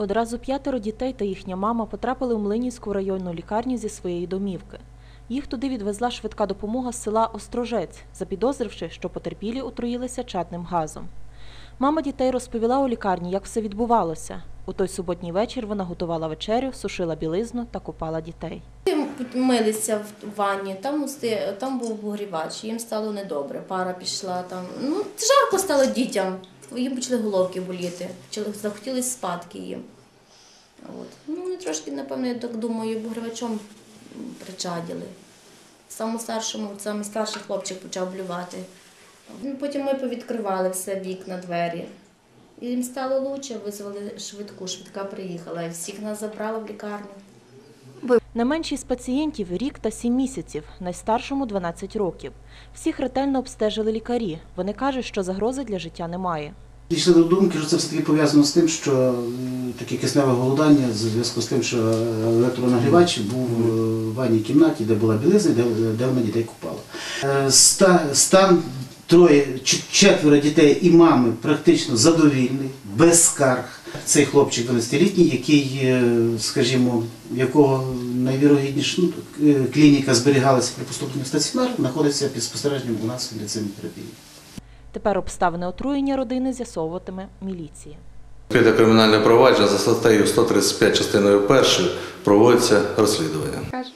Одразу п'ятеро дітей та їхня мама потрапили у Млинівську районну лікарню зі своєї домівки. Їх туди відвезла швидка допомога з села Острожець, запідозривши, що потерпілі отруїлися чадним газом. Мама дітей розповіла у лікарні, як все відбувалося. У той суботній вечір вона готувала вечерю, сушила білизну та купала дітей. Милися в ванні, там, там був обогрівач, їм стало недобре, пара пішла там. Ну, жарко стало дітям. Їм почали головки боліти, почали захотілося спадки їм. От. Ну, вони трошки, напевно, я так думаю, обогрівачом м, причаділи. Самому старшому, самий старший хлопчик почав блювати. Ну, Потім ми повідкривали все, вікна, двері. І їм стало краще, визвали швидку, швидка приїхала. І всіх нас забрала в лікарню. Найменший з пацієнтів рік та сім місяців, найстаршому 12 років. Всіх ретельно обстежили лікарі. Вони кажуть, що загрози для життя немає. Дійшли до думки, що це все-таки пов'язано з тим, що е, таке кисневе голодання в зв'язку з тим, що електронагрівач був е, в ванній кімнаті, де була білизна, де, де вона дітей купала. Е, ста- Стан троє, четверо дітей і мами практично задовільний, без скарг. Цей хлопчик 12-літній, який, е, скажімо, якого найвірогідніше ну, е, клініка зберігалася при поступленні в стаціонар, знаходиться під спостереженням у нас в інтенсивній терапії. Тепер обставини отруєння родини з'ясовуватиме міліція. Піде кримінальне провадження за статтею 135 частиною 1 проводиться розслідування. Кажу.